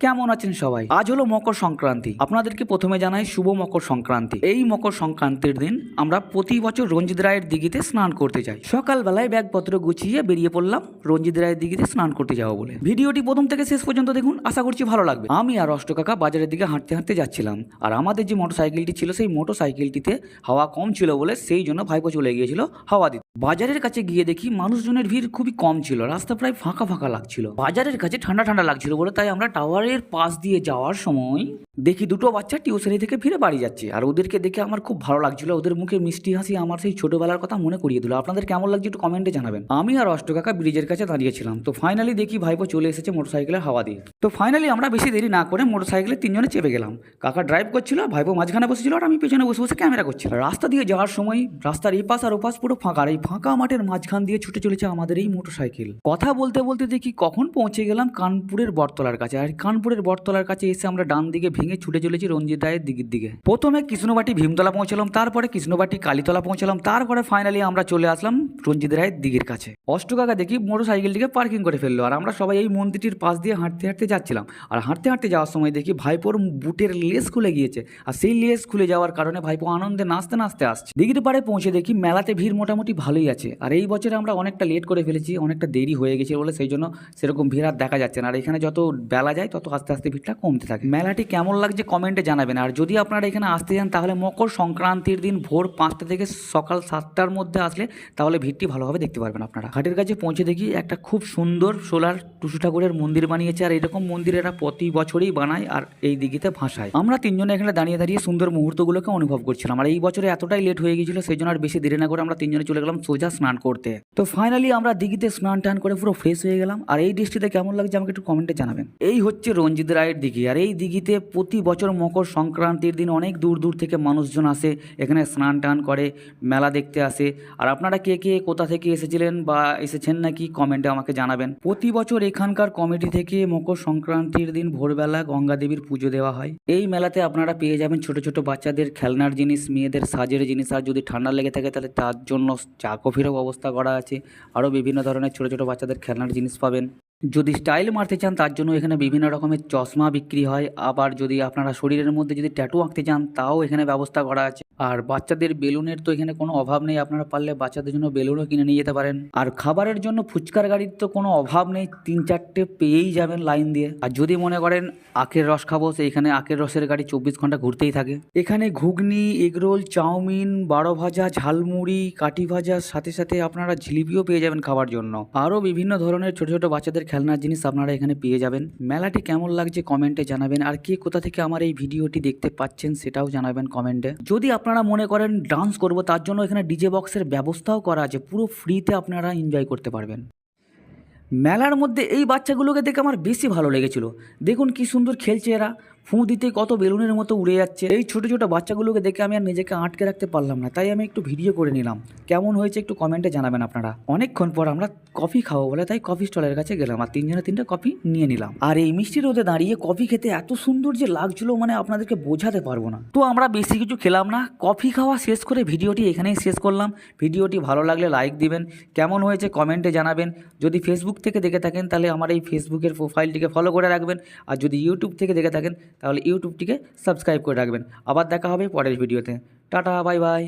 কেমন আছেন সবাই? আজ হলো মকর সংক্রান্তি। আপনাদেরকে প্রথমে জানাই শুভ মকর সংক্রান্তি। এই মকর সংক্রান্তির দিন আমরা প্রতি বছর রঞ্জিত রায়ের দিঘিতে স্নান করতে যাই। সকালবেলায় ব্যাগপত্র গুছিয়ে বেরিয়ে পড়লাম রঞ্জিত রায়ের দিঘিতে স্নান করতে যাব বলে। ভিডিওটি প্রথম থেকে শেষ পর্যন্ত দেখুন, আশা করছি ভালো লাগবে। আমি আর অষ্ট কাকা বাজারের দিকে হাঁটতে হাঁটতে যাচ্ছিলাম। আর আমাদের যে মোটর সাইকেলটি ছিল, সেই মোটর সাইকেলটিতে হাওয়া কম ছিল বলে সেই জন্য ভাইপো চলে গিয়েছিল হাওয়া দিতে। বাজারের কাছে গিয়ে দেখি মানুষজনের ভিড় খুবই কম ছিল, রাস্তা প্রায় ফাঁকা ফাঁকা লাগছিল। বাজারের কাছে ঠান্ডা ঠান্ডা লাগছিল বলে তাই আমরা টাওয়ারের পাশ দিয়ে যাওয়ার সময় দেখি দুটো বাচ্চা টিউশনি থেকে ফিরে বাড়ি যাচ্ছে। আর ওদেরকে দেখে আমার খুব ভালো লাগছিল, ওদের মুখে মিষ্টি হাসি আমার সেই ছোটবেলার কথা মনে করিয়ে দিল। আপনাদের কেমন লাগছে একটু কমেন্টে জানাবেন। আমি আর অষ্ট কাকা ব্রিজের কাছে দাঁড়িয়েছিলাম তো ফাইনালি দেখি ভাইপো চলে এসেছে মোটরসাইকেলের হাওয়া দিয়ে। তো ফাইনালি আমরা বেশি দেরি না করে মোটরসাইকেলে তিনজনে চেপে গেলাম। কাকা ড্রাইভ করছিল, ভাইপো মাঝখানে বসেছিল আর আমি পেছনে বসে বসে ক্যামেরা করছিলাম। রাস্তা দিয়ে যাওয়ার সময় রাস্তার এই পাশ আর ওপাশ পুরো ফাঁকা এই ফাঁকা মাঠের মাঝখান দিয়ে ছুটে চলেছে আমাদের এই মোটরসাইকেল। কথা বলতে বলতে দেখি কখন পৌঁছে গেলাম কানপুরের বটতলার কাছে। আর কানপুরের বটতলার কাছে এসে আমরা ডান দিকে ভেঙে ছুটে চলেছি রঞ্জিত রায়ের দিকের দিকে। প্রথমে কৃষ্ণবাটি ভীমতলা পৌঁছলাম, তারপরে কৃষ্ণবাটি কালীতলা পৌঁছলাম, তারপরে ফাইনালি আমরা চলে আসলাম রঞ্জিত রায়ের দিকের কাছে। অষ্টকাকা দেখি মোটর সাইকেলটিকে পার্কিং করে ফেলল, আর আমরা সবাই এই মন্দিরটির পাশ দিয়ে হাঁটতে হাঁটতে যাচ্ছিলাম। আর হাঁটতে হাঁটতে যাওয়ার সময় দেখি ভাইপোর বুটের লেস খুলে গিয়েছে, আর সেই লেস খুলে যাওয়ার কারণে ভাইপো আনন্দে নাচতে নাচতে আসছে। দিঘির পাড়ে পৌঁছে দেখি মেলাতে ভিড় মোটামুটি ভালোই আছে আর এই বছরে আমরা অনেকটা লেট করে ফেলেছি, অনেকটা দেরি হয়ে গেছে বলে সেই জন্য সেরকম ভিড় আর দেখা যাচ্ছে না। আর এখানে যত বেলা যায়, তত আস্তে আস্তে ভিড়টা কমতে থাকে। মেলাটি কেমন লাগছে কমেন্টে জানাবেন। আর যদি আপনারা এখানে আসতে চান, তাহলে মকর সংক্রান্তির দিন ভোর পাঁচটা থেকে সকাল সাতটার মধ্যে আসলে তাহলে ভিড়টি ভালোভাবে দেখতে পারবেন আপনারা। ঘাটের কাছে পৌঁছে দেখি একটা খুব সুন্দর সোলার টুসু ঠাকুরের মন্দির বানিয়েছে। আর এরকম মন্দির এরা প্রতি বছরই বানায় আর এই দিঘিতে ভাসায়। আমরা তিনজনে এখানে দাঁড়িয়ে দাঁড়িয়ে সুন্দর মুহূর্তগুলোকে অনুভব করছিলাম। আর এই বছরে এতটাই লেট হয়ে গিয়েছিল, সেই জন্য আর বেশি দেরি না করে আমরা তিনজনে চলে গেলাম। সোজা স্নান করতে। তো ফাইনালি আমরা দিঘিতে স্নান টান করে পুরো ফ্রেশ হয়ে গেলাম। আর এই দৃষ্টিতে কেমন লাগছে আমাকে একটু কমেন্টে জানাবেন। এই হচ্ছে রঞ্জিত রায়ের দিঘি। আর এই দিঘিতে প্রতি বছর মকর সংক্রান্তির দিন অনেক দূর দূর থেকে মানুষজন আসে, এখানে স্নান টান করে, মেলা দেখতে আসে। আর আপনারা কে কে কোথা থেকে এসেছিলেন বা এসেছেন নাকি কমেন্টে আমাকে জানাবেন। প্রতি বছর এখানকার কমিটি থেকে মকর সংক্রান্তির দিন ভোরবেলা গঙ্গা দেবীর পুজো দেওয়া হয়। এই মেলাতে আপনারা পেয়ে যাবেন ছোট ছোট বাচ্চাদের খেলনার জিনিস, মেয়েদের সাজের জিনিস। আর যদি ঠান্ডা লেগে থাকে তাহলে তার জন্য চা কফিরও ব্যবস্থা করা আছে। আরও বিভিন্ন ধরনের ছোটো ছোটো বাচ্চাদের খেলনার জিনিস পাবেন। যদি স্টাইল মারতে চান, তার জন্য এখানে বিভিন্ন রকমের চশমা বিক্রি হয়। আবার যদি আপনারা শরীরের মধ্যে যদি ট্যাটু আঁকতে চান, তাও এখানে ব্যবস্থা করা আছে। আর বাচ্চাদের বেলুনের তো এখানে কোনো অভাব নেই, আপনারা পারলে বাচ্চাদের জন্য বেলুনও কিনে নিয়ে যেতে পারেন। আর খাবারের জন্য ফুচকার গাড়ির তো কোনো অভাব নেই, তিন চারটে পেয়েই যাবেন লাইন দিয়ে। আর যদি মনে করেন আখের রস খাব, সেইখানে আখের রসের গাড়ি চব্বিশ ঘণ্টা ঘুরতেই থাকে। এখানে ঘুগনি, এগরোল, চাউমিন, বারো ভাজা, ঝালমুড়ি, কাঠি ভাজার সাথে সাথে আপনারা জিলিপিও পেয়ে যাবেন খাবার জন্য। আরও বিভিন্ন ধরনের ছোট ছোট বাচ্চাদের খেলনার জিনিস আপনারা এখানে পেয়ে যাবেন। মেলাটি কেমন লাগছে কমেন্টে জানাবেন, আর কে কোথা থেকে আমার এই ভিডিওটি দেখতে পাচ্ছেন সেটাও জানাবেন কমেন্টে। যদি আপনারা মনে করেন ডান্স করব, তার জন্য এখানে ডিজে বক্সের ব্যবস্থাও করা আছে, পুরো ফ্রিতে আপনারা এনজয় করতে পারবেন। মেলার মধ্যে এই বাচ্চাগুলোকে দেখে আমার বেশি ভালো লেগেছিল। দেখুন কি সুন্দর খেলছে এরা। ফুঁ দিতে কত বেলুনের মতো উড়ে যাচ্ছে। এই ছোট ছোট বাচ্চাগুলোকে দেখে আমি আর নিজেকে আটকে রাখতে পারলাম না, তাই আমি একটু ভিডিও করে নিলাম। কেমন হয়েছে একটু কমেন্টে জানাবেন আপনারা। অনেকক্ষণ পর আমরা কফি খাব বলে তাই কফি স্টলের কাছে গেলাম আর তিনজনে তিনটা কফি নিয়ে নিলাম। আর এই মিষ্টি রোদে দাঁড়িয়ে কফি খেতে এত সুন্দর যে লাগছিল মানে আপনাদেরকে বোঝাতে পারব না। তো আমরা বেশি কিছু খেলাম না, কফি খাওয়া শেষ করে ভিডিওটি এখানেই শেষ করলাম। ভিডিওটি ভালো লাগলে লাইক দিবেন, কেমন হয়েছে কমেন্টে জানাবেন। যদি ফেসবুক থেকে দেখে থাকেন তাহলে আমার এই ফেসবুকের প্রোফাইলটিকে ফলো করে রাখবেন। আর যদি ইউটিউব থেকে দেখে থাকেন তাহলে ইউটিউবটিকে সাবস্ক্রাইব করে রাখবেন। আবার দেখা হবে পরের ভিডিওতে টাটা বাই বাই